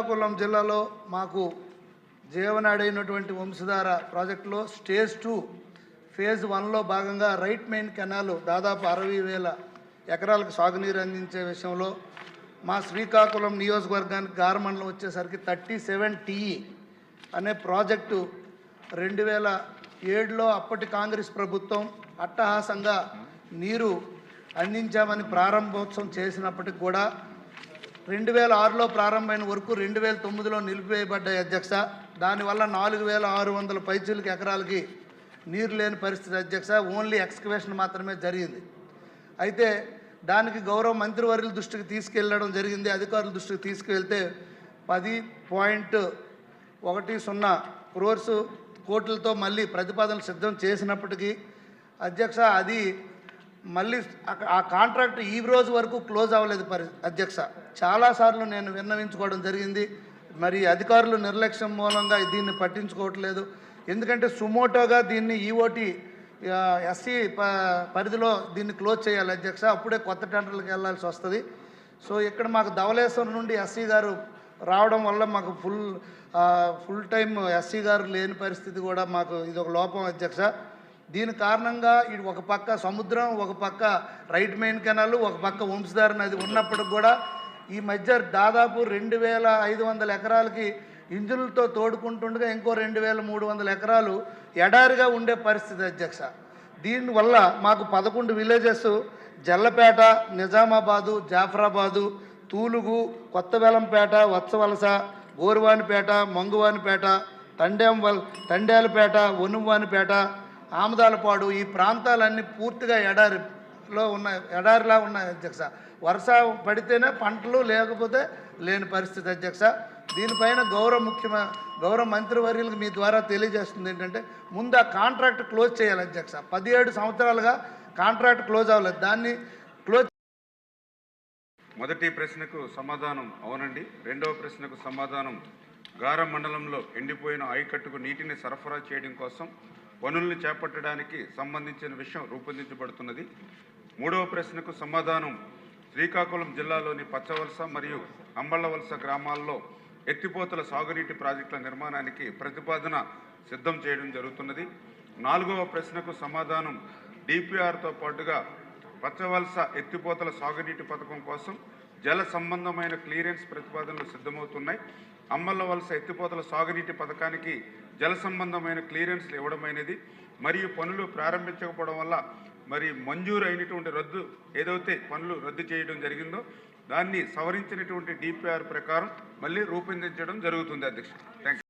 శ్రీకాకుళం జిల్లాలో మాకు జీవనాడైనటువంటి వంశధార ప్రాజెక్టులో స్టేజ్ టూ ఫేజ్ వన్లో భాగంగా రైట్ మెయిన్ కెనాల్ దాదాపు అరవై వేల ఎకరాలకు సాగునీరు అందించే విషయంలో మా శ్రీకాకుళం నియోజకవర్గానికి గారమండలం వచ్చేసరికి thirty seven T E e అనే ప్రాజెక్టు రెండు వేల ఏడులో అప్పటి కాంగ్రెస్ ప్రభుత్వం అట్టహాసంగా నీరు అందించామని ప్రారంభోత్సవం చేసినప్పటికి కూడా రెండు వేల ఆరులో ప్రారంభమైన వరకు రెండు వేల తొమ్మిదిలో నిలిపివేయబడ్డాయి అధ్యక్ష. దానివల్ల నాలుగు వేల ఆరు వందల పైచీలకి ఎకరాలకి నీరు లేని పరిస్థితి అధ్యక్ష. ఓన్లీ ఎక్స్కవేషన్ మాత్రమే జరిగింది. అయితే దానికి గౌరవ మంత్రివర్యుల దృష్టికి తీసుకెళ్ళడం జరిగింది. అధికారుల దృష్టికి తీసుకువెళ్తే పది పాయింట్ ఒకటి సున్నా క్రోర్స్ కోట్లతో మళ్ళీ ప్రతిపాదనలు సిద్ధం చేసినప్పటికీ అధ్యక్ష అది మళ్ళీ ఆ కాంట్రాక్ట్ ఈ రోజు వరకు క్లోజ్ అవ్వలేదు పరి అధ్యక్ష. చాలాసార్లు నేను విన్నవించుకోవడం జరిగింది. మరి అధికారులు నిర్లక్ష్యం మూలంగా దీన్ని పట్టించుకోవట్లేదు. ఎందుకంటే సుమోటోగా దీన్ని ఈఓటి ఎస్సీ ప పరిధిలో దీన్ని క్లోజ్ చేయాలి అధ్యక్ష. అప్పుడే కొత్త టెండర్లకు వెళ్ళాల్సి వస్తుంది. సో ఇక్కడ మాకు ధవలేశ్వరం నుండి ఎస్సీ గారు రావడం వల్ల మాకు ఫుల్ ఫుల్ టైం ఎస్సీ గారు లేని పరిస్థితి కూడా మాకు ఇది ఒక లోపం అధ్యక్ష. దీని కారణంగా ఇది ఒక పక్క సముద్రం ఒక పక్క రైట్ మెయిన్ కెనాల్ ఒక పక్క వంశధార నది ఉన్నప్పటికి కూడా ఈ మధ్య దాదాపు రెండు వేల ఐదు వందల ఎకరాలకి ఇంజులతో తోడుకుంటుండగా ఇంకో రెండు వేల మూడు వందల ఎకరాలు ఎడారిగా ఉండే పరిస్థితి అధ్యక్ష. దీనివల్ల మాకు పదకొండు విలేజెస్ జల్లపేట నిజామాబాదు జాఫరాబాదు తూలుగు కొత్తవెలంపేట వత్సవలస గోరువానిపేట మంగువానిపేట తండేంవల్ తండేలపేట ఒనువానిపేట ఆమదాలపాడు ఈ ప్రాంతాలన్నీ పూర్తిగా ఎడారిలో ఉన్న ఎడారిలా ఉన్నాయి అధ్యక్ష. వర్ష పడితేనే పంటలు లేకపోతే లేని పరిస్థితి అధ్యక్ష. దీనిపైన గౌరవ ముఖ్యమ గౌరవ మంత్రివర్యులకు మీ ద్వారా తెలియజేస్తుంది ఏంటంటే ముందు ఆ కాంట్రాక్ట్ క్లోజ్ చేయాలి అధ్యక్ష. పదిహేడు సంవత్సరాలుగా కాంట్రాక్ట్ క్లోజ్ అవ్వలేదు. దాన్ని క్లోజ్ మొదటి ప్రశ్నకు సమాధానం అవునండి. రెండవ ప్రశ్నకు సమాధానం. గారం మండలంలో ఎండిపోయిన ఆయకట్టుకు నీటిని సరఫరా చేయడం కోసం పనుల్ని చేపట్టడానికి సంబంధించిన విషయం రూపొందించబడుతున్నది. మూడవ ప్రశ్నకు సమాధానం. శ్రీకాకుళం జిల్లాలోని పచ్చవలస మరియు అంబళ్ళవలస గ్రామాల్లో ఎత్తిపోతల సాగునీటి ప్రాజెక్టుల నిర్మాణానికి ప్రతిపాదన సిద్ధం చేయడం జరుగుతున్నది. నాలుగవ ప్రశ్నకు సమాధానం. డిపిఆర్తో పాటుగా పచ్చవలస ఎత్తిపోతల సాగునీటి పథకం కోసం జల సంబంధమైన క్లియరెన్స్ ప్రతిపాదనలు సిద్ధమవుతున్నాయి. అమ్మల వలస ఎత్తిపోతల సాగునీటి పథకానికి జల సంబంధమైన క్లియరెన్స్లు ఇవ్వడమైనది మరియు పనులు ప్రారంభించకపోవడం వల్ల మరి మంజూరు అయినటువంటి రద్దు ఏదైతే పనులు రద్దు చేయడం జరిగిందో దాన్ని సవరించినటువంటి డిపిఆర్ ప్రకారం మళ్ళీ రూపొందించడం జరుగుతుంది అధ్యక్ష. థ్యాంక్